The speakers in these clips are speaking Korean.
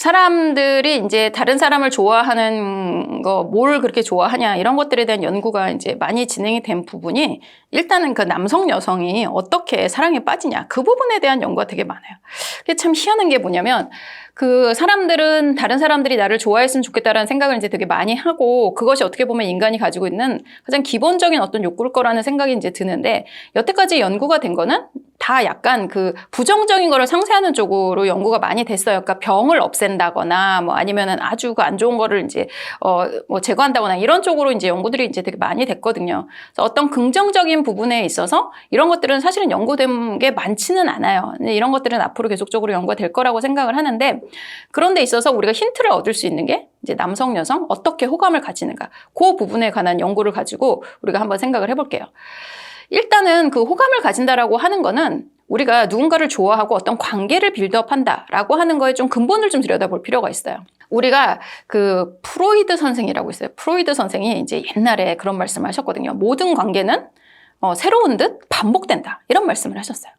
사람들이 이제 다른 사람을 좋아하는 거, 뭘 그렇게 좋아하냐, 이런 것들에 대한 연구가 이제 많이 진행이 된 부분이 일단은 그 남성, 여성이 어떻게 사랑에 빠지냐, 그 부분에 대한 연구가 되게 많아요. 그게 참 희한한 게 뭐냐면, 그 사람들은 다른 사람들이 나를 좋아했으면 좋겠다라는 생각을 이제 되게 많이 하고 그것이 어떻게 보면 인간이 가지고 있는 가장 기본적인 어떤 욕구일 거라는 생각이 이제 드는데 여태까지 연구가 된 거는 다 약간 그 부정적인 거를 상쇄하는 쪽으로 연구가 많이 됐어요. 그러니까 병을 없앤다거나 뭐 아니면은 아주 그 안 좋은 거를 이제 어 뭐 제거한다거나 이런 쪽으로 이제 연구들이 이제 되게 많이 됐거든요. 그래서 어떤 긍정적인 부분에 있어서 이런 것들은 사실은 연구된 게 많지는 않아요. 이런 것들은 앞으로 계속적으로 연구가 될 거라고 생각을 하는데 그런 데 있어서 우리가 힌트를 얻을 수 있는 게 이제 남성, 여성 어떻게 호감을 가지는가 그 부분에 관한 연구를 가지고 우리가 한번 생각을 해볼게요. 일단은 그 호감을 가진다라고 하는 거는 우리가 누군가를 좋아하고 어떤 관계를 빌드업한다라고 하는 거에 좀 근본을 좀 들여다볼 필요가 있어요. 우리가 그 프로이드 선생이라고 있어요. 프로이드 선생이 이제 옛날에 그런 말씀을 하셨거든요. 모든 관계는 어, 새로운 듯 반복된다. 이런 말씀을 하셨어요.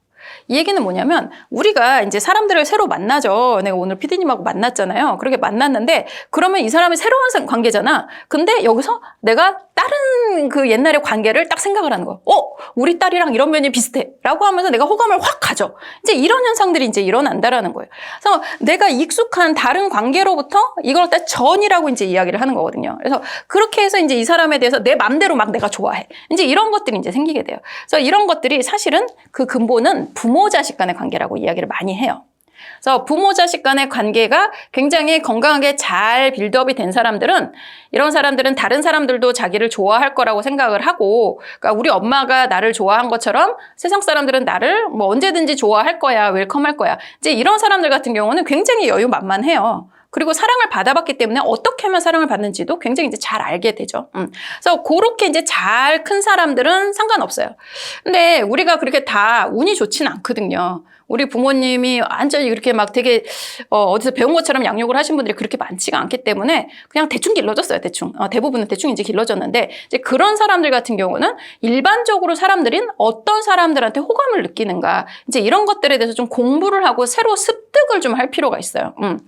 이 얘기는 뭐냐면 우리가 이제 사람들을 새로 만나죠. 내가 오늘 피디님하고 만났잖아요. 그렇게 만났는데 그러면 이 사람이 새로운 관계잖아. 근데 여기서 내가 다른 그 옛날의 관계를 딱 생각을 하는 거. 어, 우리 딸이랑 이런 면이 비슷해. 라고 하면서 내가 호감을 확 가져. 이제 이런 현상들이 이제 일어난다라는 거예요. 그래서 내가 익숙한 다른 관계로부터 이걸 딱 전이라고 이제 이야기를 하는 거거든요. 그래서 그렇게 해서 이제 이 사람에 대해서 내 맘대로 막 내가 좋아해. 이제 이런 것들이 이제 생기게 돼요. 그래서 이런 것들이 사실은 그 근본은 부모 자식 간의 관계라고 이야기를 많이 해요. 그래서 부모 자식 간의 관계가 굉장히 건강하게 잘 빌드업이 된 사람들은 이런 사람들은 다른 사람들도 자기를 좋아할 거라고 생각을 하고 그러니까 우리 엄마가 나를 좋아한 것처럼 세상 사람들은 나를 뭐 언제든지 좋아할 거야 웰컴할 거야 이제 이런 사람들 같은 경우는 굉장히 여유만만해요. 그리고 사랑을 받아봤기 때문에 어떻게 하면 사랑을 받는지도 굉장히 이제 잘 알게 되죠. 음. 그래서 그렇게 이제 잘 큰 사람들은 상관없어요. 근데 우리가 그렇게 다 운이 좋지는 않거든요. 우리 부모님이 완전히 이렇게 막 되게 어, 어디서 배운 것처럼 양육을 하신 분들이 그렇게 많지가 않기 때문에 그냥 대충 길러졌어요. 대충. 어, 대부분은 대충 이제 길러졌는데 이제 그런 사람들 같은 경우는 일반적으로 사람들인 어떤 사람들한테 호감을 느끼는가 이제 이런 것들에 대해서 좀 공부를 하고 새로 습득을 좀 할 필요가 있어요. 음.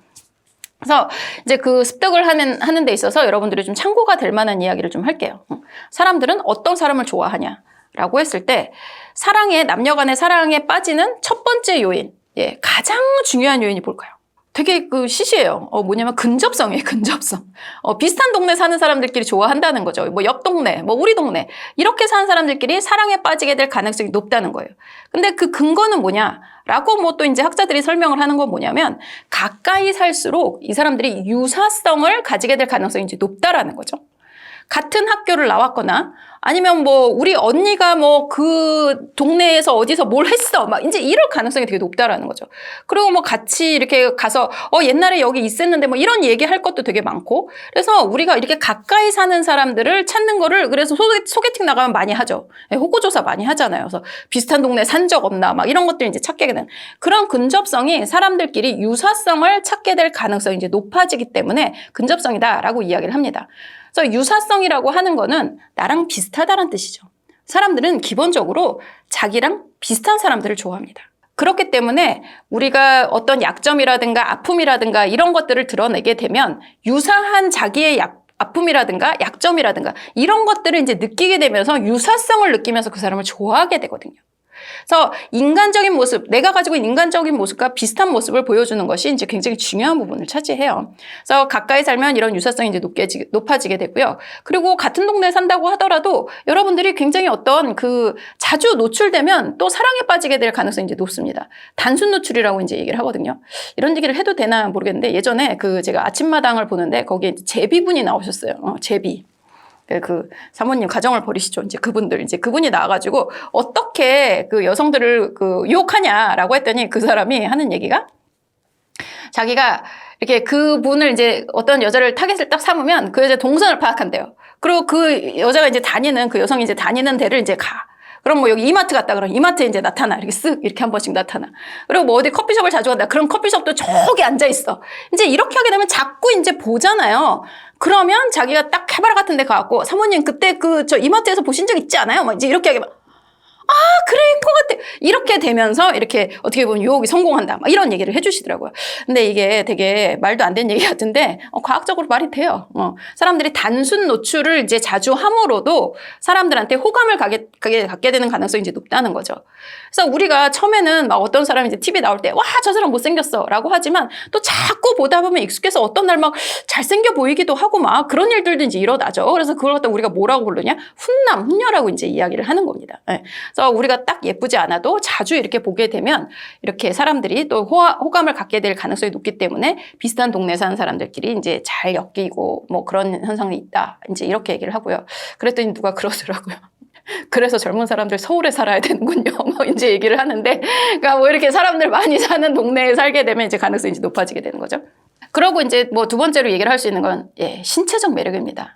그래서 이제 그 습득을 하는, 하는 데 있어서 여러분들이 좀 참고가 될 만한 이야기를 좀 할게요. 사람들은 어떤 사람을 좋아하냐? 라고 했을 때 사랑에, 남녀 간의 사랑에 빠지는 첫 번째 요인, 예, 가장 중요한 요인이 뭘까요? 되게 그 시시해요. 어, 뭐냐면 근접성이에요, 근접성. 어, 비슷한 동네 사는 사람들끼리 좋아한다는 거죠. 뭐 옆 동네, 뭐 우리 동네. 이렇게 사는 사람들끼리 사랑에 빠지게 될 가능성이 높다는 거예요. 근데 그 근거는 뭐냐? 라고 뭐 또 이제 학자들이 설명을 하는 건 뭐냐면 가까이 살수록 이 사람들이 유사성을 가지게 될 가능성이 이제 높다라는 거죠. 같은 학교를 나왔거나 아니면 뭐 우리 언니가 뭐 그 동네에서 어디서 뭘 했어 막 이제 이럴 가능성이 되게 높다라는 거죠. 그리고 뭐 같이 이렇게 가서 어 옛날에 여기 있었는데 뭐 이런 얘기 할 것도 되게 많고 그래서 우리가 이렇게 가까이 사는 사람들을 찾는 거를 그래서 소개, 소개팅 나가면 많이 하죠. 예, 호구조사 많이 하잖아요. 그래서 비슷한 동네 산 적 없나 막 이런 것들 이제 찾게 되는 그런 근접성이 사람들끼리 유사성을 찾게 될 가능성이 이제 높아지기 때문에 근접성이다라고 이야기를 합니다. 그래서 유사성이라고 하는 거는 나랑 비슷하다는 뜻이죠. 사람들은 기본적으로 자기랑 비슷한 사람들을 좋아합니다. 그렇기 때문에 우리가 어떤 약점이라든가 아픔이라든가 이런 것들을 드러내게 되면 유사한 자기의 약, 아픔이라든가 약점이라든가 이런 것들을 이제 느끼게 되면서 유사성을 느끼면서 그 사람을 좋아하게 되거든요. 그래서 인간적인 모습, 내가 가지고 있는 인간적인 모습과 비슷한 모습을 보여주는 것이 이제 굉장히 중요한 부분을 차지해요. 그래서 가까이 살면 이런 유사성이 이제 높게, 높아지게 되고요. 그리고 같은 동네에 산다고 하더라도 여러분들이 굉장히 어떤 그 자주 노출되면 또 사랑에 빠지게 될 가능성이 이제 높습니다. 단순 노출이라고 이제 얘기를 하거든요. 이런 얘기를 해도 되나 모르겠는데 예전에 그 제가 아침마당을 보는데 거기에 제비분이 나오셨어요. 어, 제비. 그, 그 사모님 가정을 버리시죠. 이제 그분들 이제 그분이 나와가지고 어떻게 그 여성들을 그 유혹하냐라고 했더니 그 사람이 하는 얘기가 자기가 이렇게 그분을 이제 어떤 여자를 타겟을 딱 삼으면 그 여자 동선을 파악한대요. 그리고 그 여자가 이제 다니는 그 여성이 이제 다니는 데를 이제 가. 그럼 뭐 여기 이마트 갔다 그럼 이마트에 이제 나타나 이렇게 쓱 이렇게 한 번씩 나타나 그리고 뭐 어디 커피숍을 자주 간다 그럼 커피숍도 저기 앉아 있어 이제 이렇게 하게 되면 자꾸 이제 보잖아요 그러면 자기가 딱 해바라 같은 데 가갖고 사모님 그때 그 저 이마트에서 보신 적 있지 않아요? 막 이제 이렇게 하게 막 아, 그래, 것 같아. 이렇게 되면서 이렇게 어떻게 보면 유혹이 성공한다. 막 이런 얘기를 해주시더라고요. 근데 이게 되게 말도 안 되는 얘기 같은데, 어, 과학적으로 말이 돼요. 어, 사람들이 단순 노출을 이제 자주 함으로도 사람들한테 호감을 가게, 가게, 갖게 되는 가능성이 이제 높다는 거죠. 그래서 우리가 처음에는 막 어떤 사람이 이제 TV 나올 때, 와, 저 사람 못생겼어. 라고 하지만 또 자꾸 보다 보면 익숙해서 어떤 날 막 잘생겨 보이기도 하고 막 그런 일들도 이제 일어나죠. 그래서 그걸 갖다 우리가 뭐라고 부르냐? 훈남, 훈녀라고 이제 이야기를 하는 겁니다. 예. 그래서 우리가 딱 예쁘지 않아도 자주 이렇게 보게 되면 이렇게 사람들이 또 호화, 호감을 갖게 될 가능성이 높기 때문에 비슷한 동네 사는 사람들끼리 이제 잘 엮이고 뭐 그런 현상이 있다. 이제 이렇게 얘기를 하고요. 그랬더니 누가 그러더라고요. 그래서 젊은 사람들 서울에 살아야 되는군요. 뭐 이제 얘기를 하는데, 그러니까 뭐 이렇게 사람들 많이 사는 동네에 살게 되면 이제 가능성이 이제 높아지게 되는 거죠. 그러고 이제 뭐 두 번째로 얘기를 할 수 있는 건 예, 신체적 매력입니다.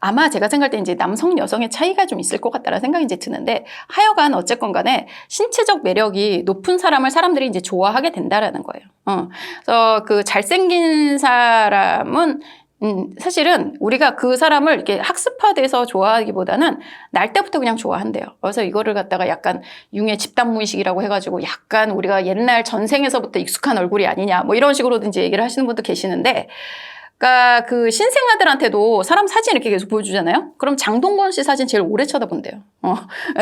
아마 제가 생각할 때 이제 남성 여성의 차이가 좀 있을 것 같다는 생각이 이제 드는데 하여간 어쨌건 간에 신체적 매력이 높은 사람을 사람들이 이제 좋아하게 된다라는 거예요. 어. 그래서 그 잘생긴 사람은 음, 사실은 우리가 그 사람을 이렇게 학습화돼서 좋아하기보다는 날 때부터 그냥 좋아한대요. 그래서 이거를 갖다가 약간 융의 집단 무의식이라고 해가지고 약간 우리가 옛날 전생에서부터 익숙한 얼굴이 아니냐 뭐 이런 식으로도 이제 얘기를 하시는 분도 계시는데 그러니까 그 신생아들한테도 사람 사진 이렇게 계속 보여주잖아요. 그럼 장동건 씨 사진 제일 오래 쳐다본대요. 어,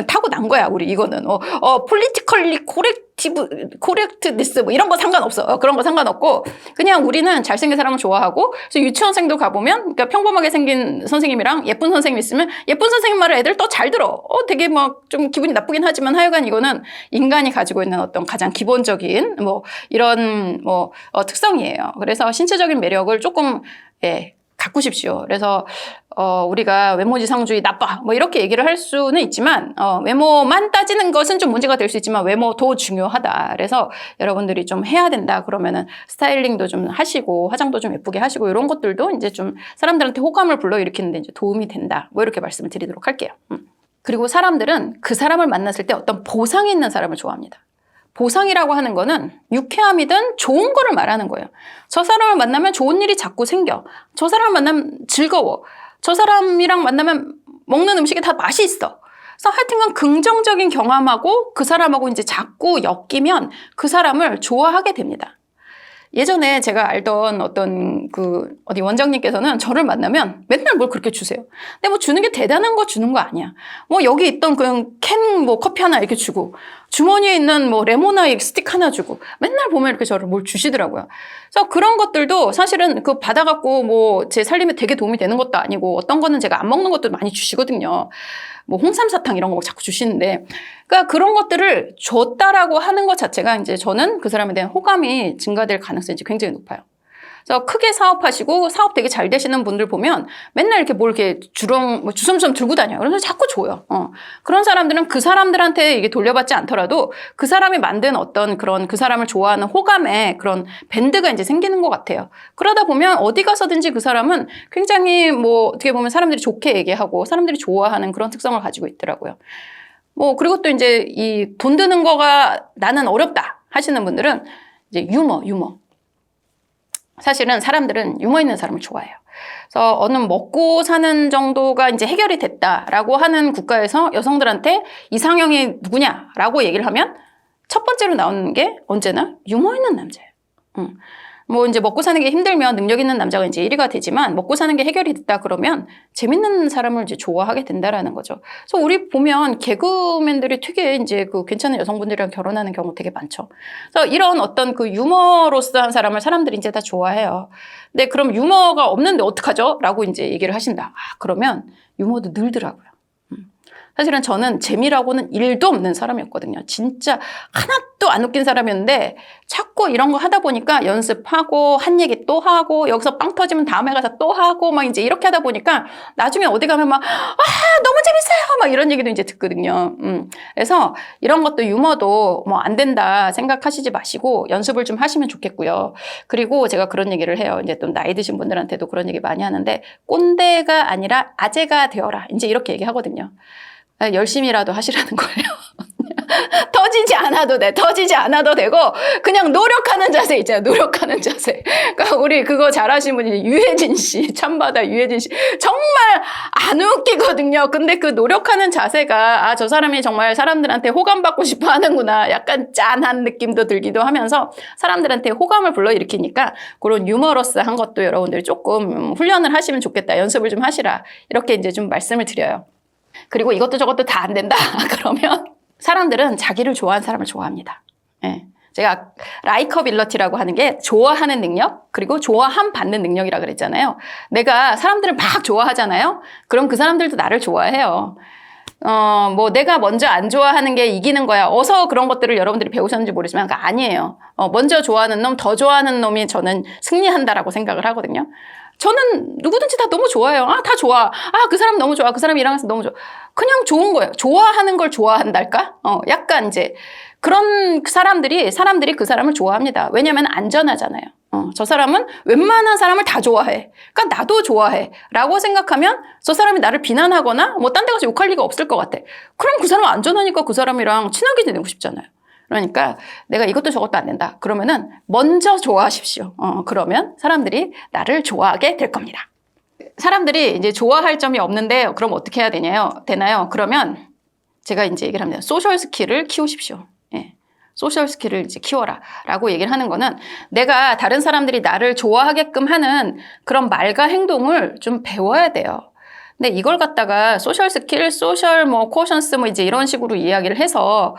타고 난 거야 우리 이거는. 어, 어 폴리티컬리 코렉 티브 코렉트니스 뭐 이런 거 상관없어. 어, 그런 거 상관없고 그냥 우리는 잘생긴 사람을 좋아하고 그래서 유치원생도 가보면 그러니까 평범하게 생긴 선생님이랑 예쁜 선생님 있으면 예쁜 선생님 말을 애들 또 잘 들어. 어 되게 막 좀 기분이 나쁘긴 하지만 하여간 이거는 인간이 가지고 있는 어떤 가장 기본적인 뭐 이런 뭐 어, 특성이에요. 그래서 신체적인 매력을 조금 예, 가꾸십시오. 그래서 어, 우리가 외모지상주의 나빠 뭐 이렇게 얘기를 할 수는 있지만 어, 외모만 따지는 것은 좀 문제가 될 수 있지만 외모도 중요하다. 그래서 여러분들이 좀 해야 된다. 그러면은 스타일링도 좀 하시고 화장도 좀 예쁘게 하시고 이런 것들도 이제 좀 사람들한테 호감을 불러일으키는데 이제 도움이 된다. 뭐 이렇게 말씀을 드리도록 할게요. 음. 그리고 사람들은 그 사람을 만났을 때 어떤 보상이 있는 사람을 좋아합니다. 보상이라고 하는 거는 유쾌함이든 좋은 거를 말하는 거예요. 저 사람을 만나면 좋은 일이 자꾸 생겨. 저 사람을 만나면 즐거워. 저 사람이랑 만나면 먹는 음식이 다 맛이 있어. 그래서 하여튼간 긍정적인 경험하고 그 사람하고 이제 자꾸 엮이면 그 사람을 좋아하게 됩니다. 예전에 제가 알던 어떤 그 어디 원장님께서는 저를 만나면 맨날 뭘 그렇게 주세요. 근데 뭐 주는 게 대단한 거 주는 거 아니야. 뭐 여기 있던 그냥 캔 뭐 커피 하나 이렇게 주고 주머니에 있는 뭐 레모나이 스틱 하나 주고 맨날 보면 이렇게 저를 뭘 주시더라고요. 그래서 그런 것들도 사실은 그 받아갖고 뭐 제 살림에 되게 도움이 되는 것도 아니고 어떤 거는 제가 안 먹는 것도 많이 주시거든요. 뭐 홍삼 사탕 이런 거 자꾸 주시는데 그러니까 그런 것들을 줬다라고 하는 것 자체가 이제 저는 그 사람에 대한 호감이 증가될 가능성이 굉장히 높아요. 그래서 크게 사업하시고 사업 되게 잘 되시는 분들 보면 맨날 이렇게 뭘 이렇게 주렁 뭐 주섬주섬 들고 다녀요. 그래서 자꾸 줘요. 어. 그런 사람들은 그 사람들한테 이게 돌려받지 않더라도 그 사람이 만든 어떤 그런 그 사람을 좋아하는 호감의 그런 밴드가 이제 생기는 것 같아요. 그러다 보면 어디 가서든지 그 사람은 굉장히 뭐 어떻게 보면 사람들이 좋게 얘기하고 사람들이 좋아하는 그런 특성을 가지고 있더라고요. 뭐 그리고 또 이제 이 돈 드는 거가 나는 어렵다 하시는 분들은 이제 유머, 유머. 사실은 사람들은 유머 있는 사람을 좋아해요. 그래서 어느 먹고 사는 정도가 이제 해결이 됐다라고 하는 국가에서 여성들한테 이상형이 누구냐라고 얘기를 하면 첫 번째로 나오는 게 언제나 유머 있는 남자예요. 응. 뭐 이제 먹고 사는 게 힘들면 능력 있는 남자가 이제 1위가 되지만 먹고 사는 게 해결이 됐다 그러면 재밌는 사람을 이제 좋아하게 된다라는 거죠. 그래서 우리 보면 개그맨들이 되게 이제 그 괜찮은 여성분들이랑 결혼하는 경우 되게 많죠. 그래서 이런 어떤 그 유머로스한 사람을 사람들이 이제 다 좋아해요. 근데 그럼 유머가 없는데 어떡하죠? 라고 이제 얘기를 하신다. 아, 그러면 유머도 늘더라고요. 사실은 저는 재미라고는 일도 없는 사람이었거든요. 진짜 하나 도 안 웃긴 사람이었는데 자꾸 이런 거 하다 보니까 연습하고 한 얘기 또 하고 여기서 빵 터지면 다음에 가서 또 하고 막 이제 이렇게 하다 보니까 나중에 어디 가면 막 아, 너무 재밌어요. 막 이런 얘기도 이제 듣거든요. 음. 그래서 이런 것도 유머도 뭐 안 된다 생각하시지 마시고 연습을 좀 하시면 좋겠고요. 그리고 제가 그런 얘기를 해요. 이제 또 나이 드신 분들한테도 그런 얘기 많이 하는데 꼰대가 아니라 아재가 되어라. 이제 이렇게 얘기하거든요. 열심히라도 하시라는 거예요. 터지지 않아도 돼. 터지지 않아도 되고 그냥 노력하는 자세 있잖아요. 노력하는 자세. 그러니까 우리 그거 잘하신 분이 유해진 씨, 참바다 유해진 씨. 정말 안 웃기거든요. 근데 그 노력하는 자세가 아, 저 사람이 정말 사람들한테 호감 받고 싶어 하는구나. 약간 짠한 느낌도 들기도 하면서 사람들한테 호감을 불러일으키니까 그런 유머러스한 것도 여러분들이 조금 훈련을 하시면 좋겠다. 연습을 좀 하시라. 이렇게 이제 좀 말씀을 드려요. 그리고 이것도 저것도 다 안 된다. 그러면 사람들은 자기를 좋아하는 사람을 좋아합니다. 예. 제가 라이커빌러티라고 하는 게 좋아하는 능력 그리고 좋아함 받는 능력이라 그랬잖아요. 내가 사람들을 막 좋아하잖아요. 그럼 그 사람들도 나를 좋아해요. 어, 뭐 내가 먼저 안 좋아하는 게 이기는 거야. 어서 그런 것들을 여러분들이 배우셨는지 모르지만 아니에요. 어, 먼저 좋아하는 놈, 더 좋아하는 놈이 저는 승리한다라고 생각을 하거든요. 저는 누구든지 다 너무 좋아해요. 아, 다 좋아. 아, 그 사람 너무 좋아. 그 사람 이랑해서 너무 좋아. 그냥 좋은 거예요. 좋아하는 걸 좋아한달까? 어, 약간 이제 그런 사람들이, 사람들이 그 사람을 좋아합니다. 왜냐면 안전하잖아요. 어, 저 사람은 웬만한 사람을 다 좋아해. 그러니까 나도 좋아해. 라고 생각하면 저 사람이 나를 비난하거나 뭐 딴 데 가서 욕할 리가 없을 것 같아. 그럼 그 사람은 안전하니까 그 사람이랑 친하게 지내고 싶잖아요. 그러니까 내가 이것도 저것도 안 된다. 그러면은 먼저 좋아하십시오. 어, 그러면 사람들이 나를 좋아하게 될 겁니다. 사람들이 이제 좋아할 점이 없는데 그럼 어떻게 해야 되냐요? 되나요? 그러면 제가 이제 얘기를 합니다. 소셜 스킬을 키우십시오. 예. 소셜 스킬을 이제 키워라. 라고 얘기를 하는 거는 내가 다른 사람들이 나를 좋아하게끔 하는 그런 말과 행동을 좀 배워야 돼요. 근데 이걸 갖다가 소셜 스킬, 소셜 뭐 코션스 뭐 이제 이런 식으로 이야기를 해서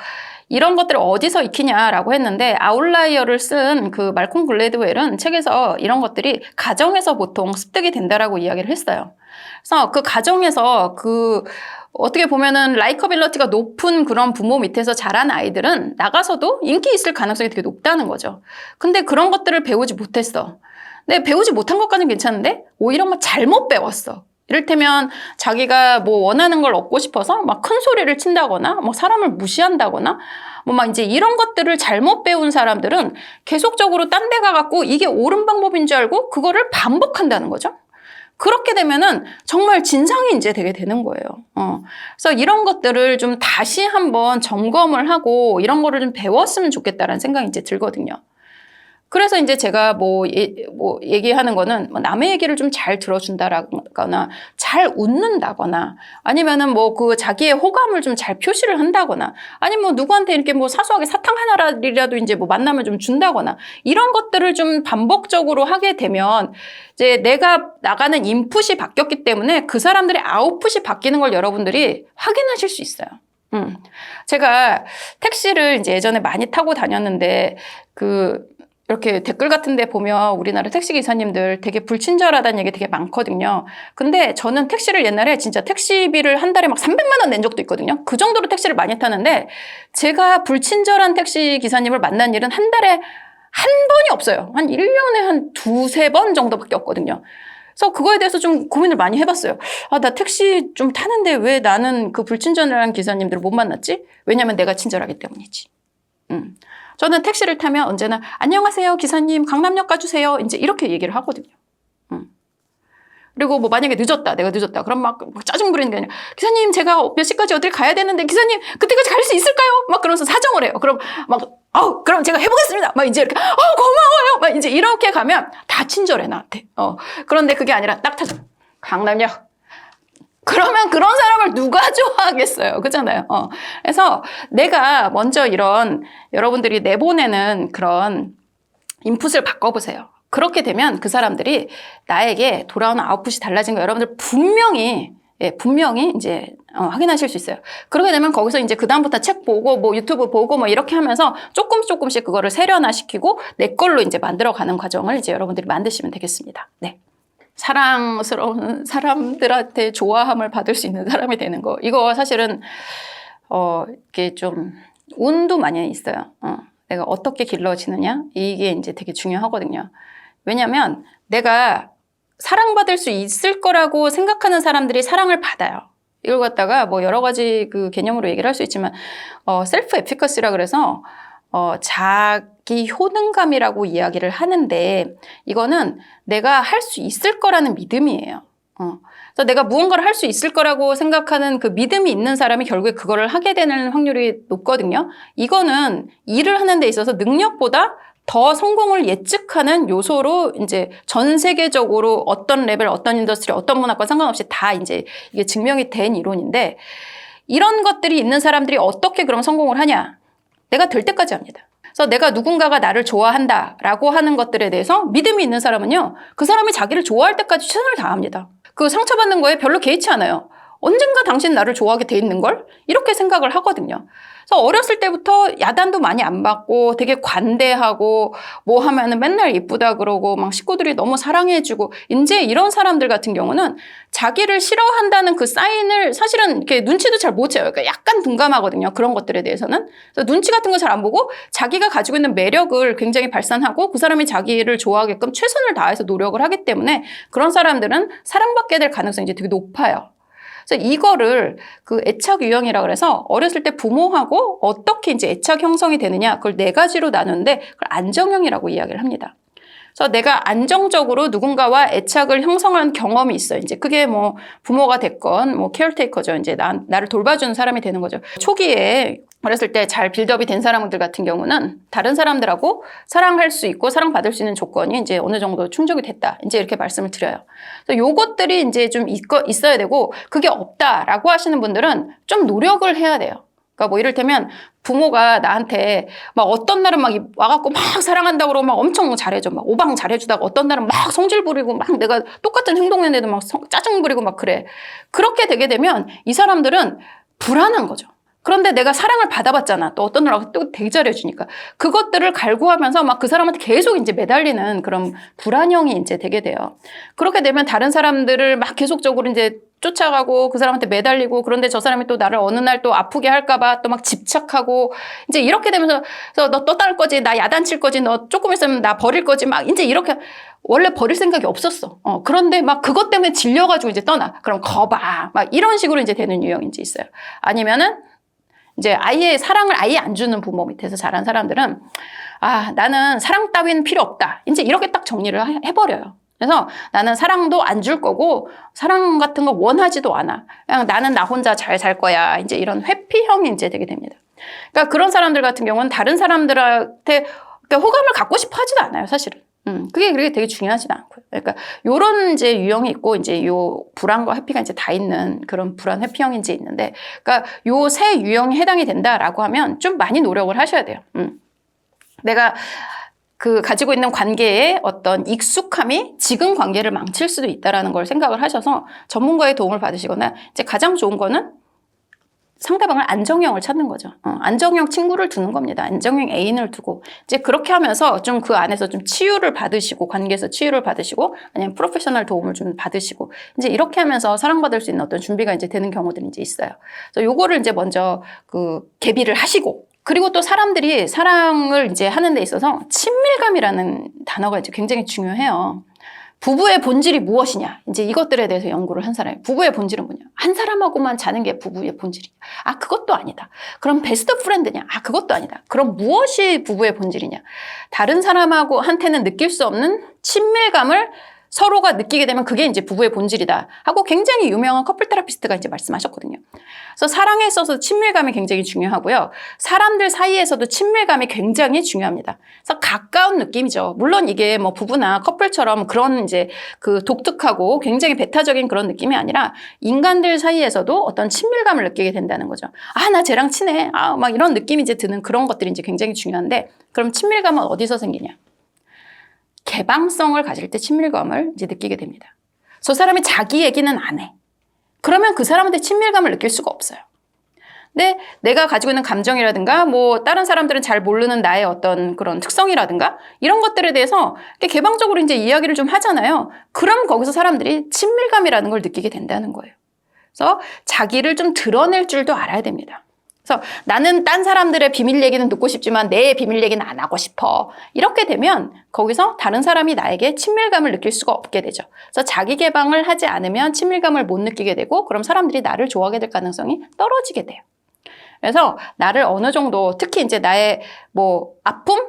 이런 것들을 어디서 익히냐라고 했는데 아웃라이어를 쓴 그 말콤 글래드웰은 책에서 이런 것들이 가정에서 보통 습득이 된다라고 이야기를 했어요. 그래서 그 가정에서 그 어떻게 보면은 라이커빌러티가 높은 그런 부모 밑에서 자란 아이들은 나가서도 인기 있을 가능성이 되게 높다는 거죠. 근데 그런 것들을 배우지 못했어. 근데 배우지 못한 것까지는 괜찮은데 오히려 막 잘못 배웠어. 이를테면 자기가 뭐 원하는 걸 얻고 싶어서 막 큰 소리를 친다거나 뭐 사람을 무시한다거나 뭐 막 이제 이런 것들을 잘못 배운 사람들은 계속적으로 딴 데 가갖고 이게 옳은 방법인 줄 알고 그거를 반복한다는 거죠. 그렇게 되면은 정말 진상이 이제 되게 되는 거예요. 어. 그래서 이런 것들을 좀 다시 한번 점검을 하고 이런 거를 좀 배웠으면 좋겠다라는 생각이 이제 들거든요. 그래서 이제 제가 뭐, 예, 뭐 얘기하는 거는 뭐 남의 얘기를 좀 잘 들어준다 거나 잘 웃는다거나 아니면은 뭐 그 자기의 호감을 좀 잘 표시를 한다거나 아니면 뭐 누구한테 이렇게 뭐 사소하게 사탕 하나라도 이제 뭐 만나면 좀 준다거나 이런 것들을 좀 반복적으로 하게 되면 이제 내가 나가는 인풋이 바뀌었기 때문에 그 사람들의 아웃풋이 바뀌는 걸 여러분들이 확인하실 수 있어요. 음. 제가 택시를 이제 예전에 많이 타고 다녔는데 그 이렇게 댓글 같은 데 보면 우리나라 택시 기사님들 되게 불친절하다는 얘기 되게 많거든요. 근데 저는 택시를 옛날에 진짜 택시비를 한 달에 막 300만 원 낸 적도 있거든요. 그 정도로 택시를 많이 타는데 제가 불친절한 택시 기사님을 만난 일은 한 달에 한 번이 없어요. 한 1년에 한 두세 번 정도밖에 없거든요. 그래서 그거에 대해서 좀 고민을 많이 해봤어요. 아, 나 택시 좀 타는데 왜 나는 그 불친절한 기사님들을 못 만났지? 왜냐면 내가 친절하기 때문이지. 음. 저는 택시를 타면 언제나 안녕하세요 기사님 강남역 가주세요 이제 이렇게 얘기를 하거든요. 음. 그리고 뭐 만약에 늦었다 내가 늦었다 그럼 막, 막 짜증 부리는 게 아니라 기사님 제가 몇 시까지 어딜 가야 되는데 기사님 그때까지 갈 수 있을까요? 막 그러면서 사정을 해요. 그럼 막 어, 그럼 제가 해보겠습니다. 막 이제 이렇게 어 고마워요. 막 이제 이렇게 가면 다 친절해 나한테. 어 그런데 그게 아니라 딱 타죠. 강남역 그러면 그런 사람을 누가 좋아하겠어요. 그잖아요. 어. 그래서 내가 먼저 이런 여러분들이 내보내는 그런 인풋을 바꿔보세요. 그렇게 되면 그 사람들이 나에게 돌아오는 아웃풋이 달라진 거 여러분들 분명히 예, 분명히 이제 어, 확인하실 수 있어요. 그렇게 되면 거기서 이제 그다음부터 책 보고 뭐 유튜브 보고 뭐 이렇게 하면서 조금 조금씩 그거를 세련화시키고 내 걸로 이제 만들어 가는 과정을 이제 여러분들이 만드시면 되겠습니다. 네. 사랑스러운 사람들한테 좋아함을 받을 수 있는 사람이 되는 거. 이거 사실은, 어, 이게 좀, 운도 많이 있어요. 어, 내가 어떻게 길러지느냐? 이게 이제 되게 중요하거든요. 왜냐면 내가 사랑받을 수 있을 거라고 생각하는 사람들이 사랑을 받아요. 이걸 갖다가 뭐 여러 가지 그 개념으로 얘기를 할 수 있지만, 어, 셀프 에피커시라 그래서, 어, 자기 효능감이라고 이야기를 하는데 이거는 내가 할 수 있을 거라는 믿음이에요. 어. 그래서 내가 무언가를 할 수 있을 거라고 생각하는 그 믿음이 있는 사람이 결국에 그거를 하게 되는 확률이 높거든요. 이거는 일을 하는 데 있어서 능력보다 더 성공을 예측하는 요소로 이제 전 세계적으로 어떤 레벨, 어떤 인더스트리, 어떤 문화과 상관없이 다 이제 이게 증명이 된 이론인데 이런 것들이 있는 사람들이 어떻게 그럼 성공을 하냐? 내가 될 때까지 합니다. 그래서 내가 누군가가 나를 좋아한다라고 하는 것들에 대해서 믿음이 있는 사람은요, 그 사람이 자기를 좋아할 때까지 최선을 다합니다. 그 상처받는 거에 별로 개의치 않아요. 언젠가 당신 나를 좋아하게 돼 있는 걸 이렇게 생각을 하거든요. 그래서 어렸을 때부터 야단도 많이 안 받고 되게 관대하고 뭐 하면은 맨날 이쁘다 그러고 막 식구들이 너무 사랑해주고 이제 이런 사람들 같은 경우는 자기를 싫어한다는 그 사인을 사실은 이렇게 눈치도 잘 못 채요. 그러니까 약간 둔감하거든요. 그런 것들에 대해서는. 그래서 눈치 같은 거 잘 안 보고 자기가 가지고 있는 매력을 굉장히 발산하고 그 사람이 자기를 좋아하게끔 최선을 다해서 노력을 하기 때문에 그런 사람들은 사랑받게 될 가능성이 이제 되게 높아요. 그래서 이거를 그 애착 유형이라 그래서 어렸을 때 부모하고 어떻게 이제 애착 형성이 되느냐 그걸 네 가지로 나누는데 그걸 안정형이라고 이야기를 합니다. 그래서 내가 안정적으로 누군가와 애착을 형성한 경험이 있어요. 이제 그게 뭐 부모가 됐건 뭐 케어테이커죠. 이제 나, 나를 돌봐주는 사람이 되는 거죠. 초기에 어렸을 때 잘 빌드업이 된 사람들 같은 경우는 다른 사람들하고 사랑할 수 있고 사랑받을 수 있는 조건이 이제 어느 정도 충족이 됐다. 이제 이렇게 말씀을 드려요. 그래서 요것들이 이제 좀 있거, 있어야 되고 그게 없다라고 하시는 분들은 좀 노력을 해야 돼요. 그러니까 뭐 이를테면 부모가 나한테 막 어떤 날은 막 와갖고 막 사랑한다고 그러고 막 엄청 잘해줘. 막 오방 잘해주다가 어떤 날은 막 성질 부리고 막 내가 똑같은 행동했는데도 막 성- 짜증 부리고 막 그래. 그렇게 되게 되면 이 사람들은 불안한 거죠. 그런데 내가 사랑을 받아봤잖아. 또 어떤 누나가 또 되게 잘해주니까. 그것들을 갈구하면서 막 그 사람한테 계속 이제 매달리는 그런 불안형이 이제 되게 돼요. 그렇게 되면 다른 사람들을 막 계속적으로 이제 쫓아가고 그 사람한테 매달리고 그런데 저 사람이 또 나를 어느 날 또 아프게 할까봐 또 막 집착하고 이제 이렇게 되면서 너 또 딸 거지 나 야단칠 거지 너 조금 있으면 나 버릴 거지 막 이제 이렇게 원래 버릴 생각이 없었어. 어, 그런데 막 그것 때문에 질려가지고 이제 떠나. 그럼 거봐. 막 이런 식으로 이제 되는 이제 있어요. 아니면은 이제 아예 사랑을 아예 안 주는 부모 밑에서 자란 사람들은 아 나는 사랑 따윈 필요 없다. 이제 이렇게 딱 정리를 해- 해버려요. 그래서 나는 사랑도 안 줄 거고 사랑 같은 거 원하지도 않아. 그냥 나는 나 혼자 잘 살 거야. 이제 이런 회피형이 이제 되게 됩니다. 그러니까 그런 사람들 같은 경우는 다른 사람들한테 그러니까 호감을 갖고 싶어 하지도 않아요, 사실은. 음, 그게 그렇게 되게 중요하지도 않고요. 그러니까 요런 이제 유형이 있고 이제 요 불안과 회피가 이제 다 있는 그런 불안 회피형이 이제 있는데, 그러니까 요 세 유형이 해당이 된다라고 하면 좀 많이 노력을 하셔야 돼요. 음. 내가 그 가지고 있는 관계에 어떤 익숙함이 지금 관계를 망칠 수도 있다라는 걸 생각을 하셔서 전문가의 도움을 받으시거나 이제 가장 좋은 거는 상대방을 안정형을 찾는 거죠. 어, 안정형 친구를 두는 겁니다. 안정형 애인을 두고 이제 그렇게 하면서 좀 그 안에서 좀 치유를 받으시고 관계에서 치유를 받으시고 아니면 프로페셔널 도움을 좀 받으시고 이제 이렇게 하면서 사랑받을 수 있는 어떤 준비가 이제 되는 경우들이 이제 있어요. 그래서 요거를 이제 먼저 그 개비를 하시고 그리고 또 사람들이 사랑을 이제 하는 데 있어서 친밀감이라는 단어가 이제 굉장히 중요해요. 부부의 본질이 무엇이냐? 이제 이것들에 대해서 연구를 한 사람이 부부의 본질은 뭐냐? 한 사람하고만 자는 게 부부의 본질이냐? 아, 그것도 아니다. 그럼 베스트 프렌드냐? 아, 그것도 아니다. 그럼 무엇이 부부의 본질이냐? 다른 사람하고 한테는 느낄 수 없는 친밀감을 서로가 느끼게 되면 그게 이제 부부의 본질이다. 하고 굉장히 유명한 커플 테라피스트가 이제 말씀하셨거든요. 그래서 사랑에 있어서 친밀감이 굉장히 중요하고요. 사람들 사이에서도 친밀감이 굉장히 중요합니다. 그래서 가까운 느낌이죠. 물론 이게 뭐 부부나 커플처럼 그런 이제 그 독특하고 굉장히 배타적인 그런 느낌이 아니라 인간들 사이에서도 어떤 친밀감을 느끼게 된다는 거죠. 아, 나 쟤랑 친해. 아, 막 이런 느낌이 이제 드는 그런 것들이 이제 굉장히 중요한데 그럼 친밀감은 어디서 생기냐? 개방성을 가질 때 친밀감을 이제 느끼게 됩니다. 저 사람이 자기 얘기는 안 해. 그러면 그 사람한테 친밀감을 느낄 수가 없어요. 근데 내가 가지고 있는 감정이라든가 뭐 다른 사람들은 잘 모르는 나의 어떤 그런 특성이라든가 이런 것들에 대해서 개방적으로 이제 이야기를 좀 하잖아요. 그럼 거기서 사람들이 친밀감이라는 걸 느끼게 된다는 거예요. 그래서 자기를 좀 드러낼 줄도 알아야 됩니다. 그래서 나는 딴 사람들의 비밀 얘기는 듣고 싶지만 내 비밀 얘기는 안 하고 싶어. 이렇게 되면 거기서 다른 사람이 나에게 친밀감을 느낄 수가 없게 되죠. 그래서 자기 개방을 하지 않으면 친밀감을 못 느끼게 되고 그럼 사람들이 나를 좋아하게 될 가능성이 떨어지게 돼요. 그래서 나를 어느 정도 특히 이제 나의 뭐 아픔,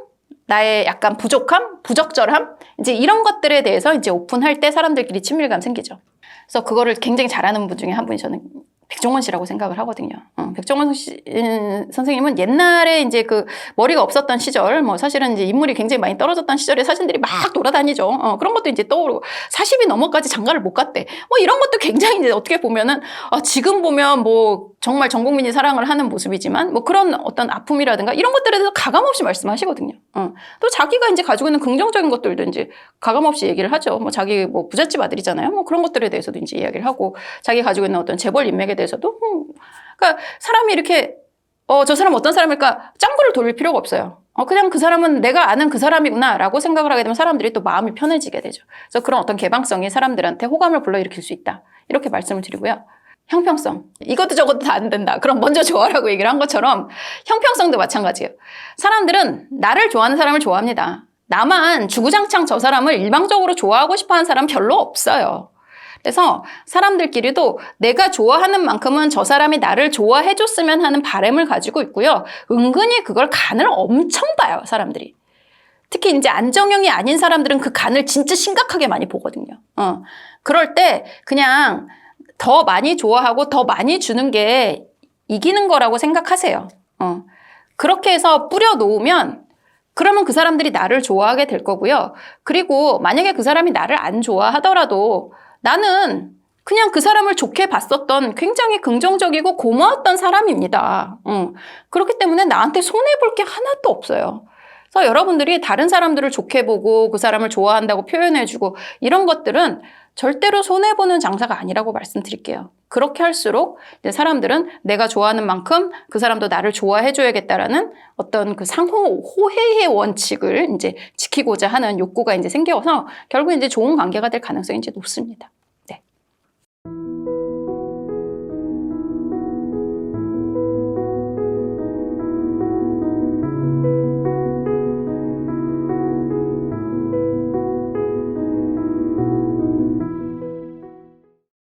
나의 약간 부족함, 부적절함 이제 이런 것들에 대해서 이제 오픈할 때 사람들끼리 친밀감 생기죠. 그래서 그거를 굉장히 잘하는 분 중에 한 분이 저는 백종원 씨라고 생각을 하거든요. 어, 백종원 씨, 음, 선생님은 옛날에 이제 그 머리가 없었던 시절, 뭐 사실은 이제 인물이 굉장히 많이 떨어졌던 시절에 사진들이 막 돌아다니죠. 어, 그런 것도 이제 떠오르고 40이 넘어까지 장가를 못 갔대. 뭐 이런 것도 굉장히 이제 어떻게 보면은 아, 지금 보면 뭐 정말 전 국민이 사랑을 하는 모습이지만 뭐 그런 어떤 아픔이라든가 이런 것들에 대해서 가감없이 말씀하시거든요. 어. 또 자기가 이제 가지고 있는 긍정적인 것들도 이제 가감없이 얘기를 하죠. 뭐 자기 뭐 부잣집 아들이잖아요. 뭐 그런 것들에 대해서도 이제 이야기를 하고 자기 가지고 있는 어떤 재벌 인맥에 대해서도 음, 그러니까 사람이 이렇게 어 저 사람 어떤 사람일까 짱구를 돌릴 필요가 없어요. 어 그냥 그 사람은 내가 아는 그 사람이구나라고 생각을 하게 되면 사람들이 또 마음이 편해지게 되죠. 그래서 그런 어떤 개방성이 사람들한테 호감을 불러일으킬 수 있다. 이렇게 말씀을 드리고요. 형평성. 이것도 저것도 다 안 된다. 그럼 먼저 좋아라고 얘기를 한 것처럼 형평성도 마찬가지예요. 사람들은 나를 좋아하는 사람을 좋아합니다. 나만 주구장창 저 사람을 일방적으로 좋아하고 싶어 하는 사람 별로 없어요. 그래서 사람들끼리도 내가 좋아하는 만큼은 저 사람이 나를 좋아해 줬으면 하는 바람을 가지고 있고요. 은근히 그걸 간을 엄청 봐요, 사람들이. 특히 이제 안정형이 아닌 사람들은 그 간을 진짜 심각하게 많이 보거든요. 어. 그럴 때 그냥 더 많이 좋아하고 더 많이 주는 게 이기는 거라고 생각하세요. 어. 그렇게 해서 뿌려 놓으면 그러면 그 사람들이 나를 좋아하게 될 거고요. 그리고 만약에 그 사람이 나를 안 좋아하더라도 나는 그냥 그 사람을 좋게 봤었던 굉장히 긍정적이고 고마웠던 사람입니다. 어. 그렇기 때문에 나한테 손해볼 게 하나도 없어요. 그래서 여러분들이 다른 사람들을 좋게 보고 그 사람을 좋아한다고 표현해주고 이런 것들은 절대로 손해보는 장사가 아니라고 말씀드릴게요. 그렇게 할수록 사람들은 내가 좋아하는 만큼 그 사람도 나를 좋아해줘야겠다라는 어떤 그 상호 호혜의 원칙을 이제 지키고자 하는 욕구가 이제 생겨서 결국 이제 좋은 관계가 될 가능성이 이제 높습니다.